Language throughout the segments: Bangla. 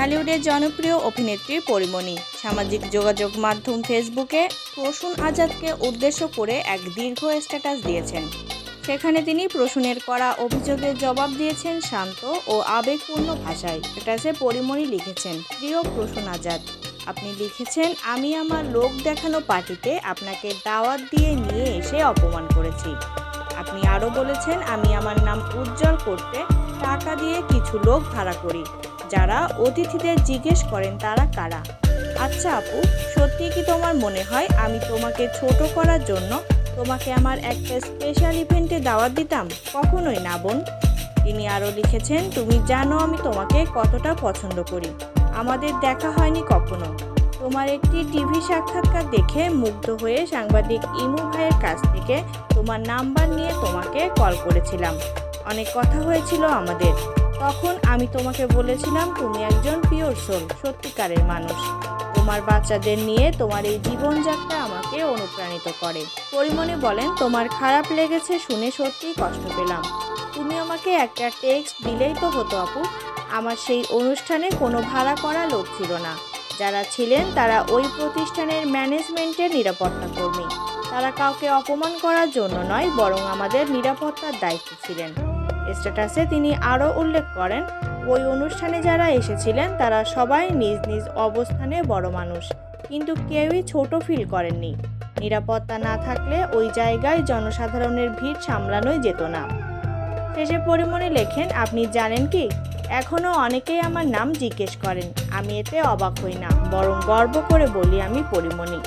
ঢালিউডের জনপ্রিয় অভিনেত্রী পরিমণি। সামাজিক যোগাযোগ মাধ্যম ফেসবুকে প্রসূন আজাদকে উদ্দেশ্য করে এক দীর্ঘ স্ট্যাটাস দিয়েছেন। সেখানে তিনি প্রসূনের করা অভিযোগের জবাব দিয়েছেন শান্ত ও আবেগপূর্ণ ভাষায়। স্ট্যাটাসে পরিমণি লিখেছেন, প্রিয় প্রসূন আজাদ, আপনি লিখেছেন, আমি আমার লোক দেখানো পার্টিতে আপনাকে দাওয়াত দিয়ে নিয়ে এসে অপমান করেছি। আপনি আরও বলেছেন, আমি আমার নাম উজ্জ্বল করতে টাকা দিয়ে কিছু লোক ভাড়া করি। যারা অতিথিদের জিজ্ঞেস করেন তারা কারা? আচ্ছা আপু, সত্যি কি তোমার মনে হয় আমি তোমাকে ছোট করার জন্য তোমাকে আমার একটা স্পেশাল ইভেন্টে দাওয়াত দিতাম? কখনোই না, বোন। তিনি আরও লিখেছেন, তুমি জানো আমি তোমাকে কতটা পছন্দ করি। আমাদের দেখা হয়নি কখনো। তোমার একটি টিভি সাক্ষাৎকার দেখে মুগ্ধ হয়ে সাংবাদিক ইমু ভাইয়ের কাছ থেকে তোমার নাম্বার নিয়ে তোমাকে কল করেছিলাম। অনেক কথা হয়েছিল আমাদের। তখন আমি তোমাকে বলেছিলাম তুমি একজন পিওর সোল, সত্যিকারের মানুষ। তোমার বাচ্চাদের নিয়ে তোমার এই জীবনযাত্রা আমাকে অনুপ্রাণিত করে। পরিমণি বলেন, তোমার খারাপ লেগেছে শুনে সত্যিই কষ্ট পেলাম। তুমি আমাকে একটা টেক্সট দিলেই তো হতো আপু। আমার সেই অনুষ্ঠানে কোনো ভাড়া করা লোক ছিল না। যারা ছিলেন তারা ওই প্রতিষ্ঠানের ম্যানেজমেন্টের নিরাপত্তা কর্মী। তারা কাউকে অপমান করার জন্য নয়, বরং আমাদের নিরাপত্তার দায়িত্ব ছিলেন। স্ট্যাটাসে তিনি আরও উল্লেখ করেন, ওই অনুষ্ঠানে যারা এসেছিলেন তারা সবাই নিজ নিজ অবস্থানে বড় মানুষ, কিন্তু কেউই ছোট ফিল করেননি। নিরাপত্তা না থাকলে ওই জায়গায় জনসাধারণের ভিড় সামলানোই যেত না। শেষে পরিমণি লেখেন, আপনি জানেন কি? এখনও অনেকেই আমার নাম জিজ্ঞেস করেন। আমি এতে অবাক হই না, বরং গর্ব করে বলি আমি পরিমণি।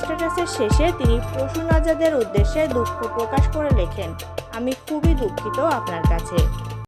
স্ট্যাটাসের শেষে তিনি প্রসূন আজাদের উদ্দেশ্যে দুঃখ প্রকাশ করে লেখেন আমি খুবই দুঃখিত আপনার কাছে।